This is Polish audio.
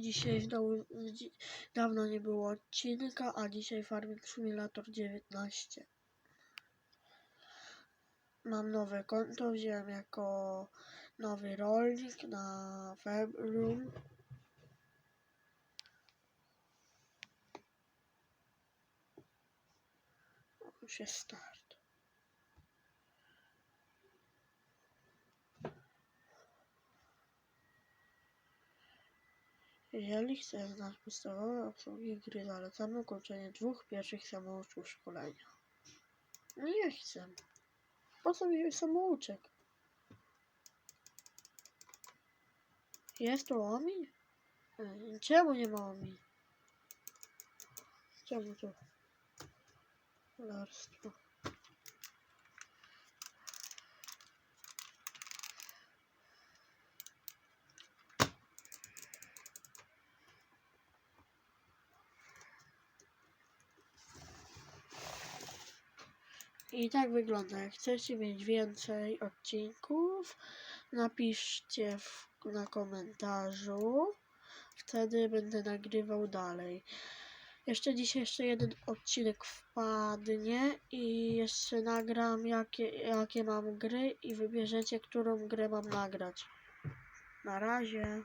Dzisiaj znowu, dawno nie było odcinka, a dzisiaj Farming Simulator 19. Mam nowe konto, wziąłem jako nowy rolnik na Webroom. Już jest. Jeżeli chcesz znać podstawowe obsługi gry, zalecamy ukończenie dwóch pierwszych samouczków szkolenia. Nie chcę. Po co mi samouczek? Jest tu omin? E, Czemu nie ma omin? Czemu to? Kolarstwo. I tak wygląda. Jak chcecie mieć więcej odcinków, napiszcie w, na komentarzu. Wtedy będę nagrywał dalej. Jeszcze dzisiaj jeszcze jeden odcinek wpadnie i jeszcze nagram jakie, jakie mam gry i wybierzecie, którą grę mam nagrać. Na razie.